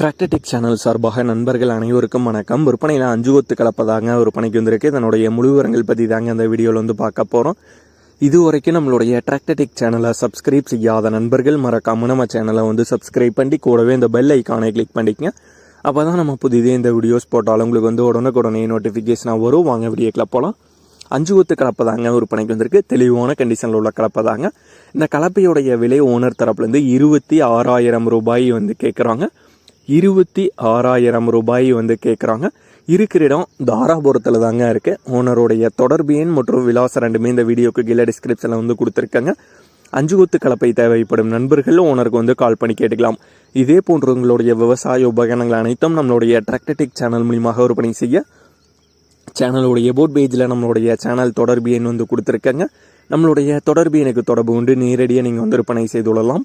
Tractor Tech channel சார்பாக நண்பர்கள் அனைவருக்கும் வணக்கம். விற்பனையில் அஞ்சு கொத்து கலப்பதாங்க விற்பனைக்கு வந்திருக்கு. இதனுடைய முழுவரங்கள் பற்றி தாங்க இந்த வீடியோவில் வந்து பார்க்க போகிறோம் இது வரைக்கும் நம்மளுடைய டிராக்டர்டெக் சேனலை சப்ஸ்கிரைப் செய்யாத நண்பர்கள் மறக்காம நம்ம சேனலை வந்து சப்ஸ்கிரைப் பண்ணி கூடவே இந்த பெல் ஐக்கானை கிளிக் பண்ணிக்கங்க. அப்போ தான் நம்ம புதிதே இந்த வீடியோஸ் போட்டாலும் உங்களுக்கு வந்து உடனுக்குடனே நோட்டிஃபிகேஷனாக வரும். வாங்க வீடியோக்கில் போகலாம் அஞ்சு கொத்து கலப்பை தாங்க விற்பனைக்கு வந்திருக்கு. தெளிவான கண்டிஷனில் உள்ள கலப்பை தாங்க இந்த கலப்பையுடைய விலை ஓனர் தரப்புலேருந்து இருபத்தி ஆறாயிரம் ரூபாய் வந்து கேட்குறாங்க இருபத்தி ஆறாயிரம் ரூபாய் வந்து கேட்குறாங்க இருக்கிற இடம் தாராபுரத்தில் தாங்க இருக்குது ஓனருடைய தொடர்பு எண் மற்றும் விலாசம் ரெண்டுமே இந்த வீடியோக்கு கீழே டிஸ்கிரிப்ஷனில் வந்து கொடுத்துருக்காங்க. அஞ்சு கொத்து கலப்பை தேவைப்படும் நண்பர்கள் ஓனருக்கு வந்து கால் பண்ணி கேட்டுக்கலாம். இதே போன்ற உங்களுடைய விவசாய உபகரணங்கள் அனைத்தும் நம்மளுடைய டிராக்டடிக் சேனல் மூலியமாக விற்பனை செய்ய சேனலுடைய போட் பேஜில் நம்மளுடைய சேனல் தொடர்பு எண் வந்து கொடுத்துருக்காங்க. நம்மளுடைய தொடர்பு எனக்கு தொடர்பு கொண்டு நேரடியாக நீங்கள் வந்து விற்பனை செய்து கொள்ளலாம்.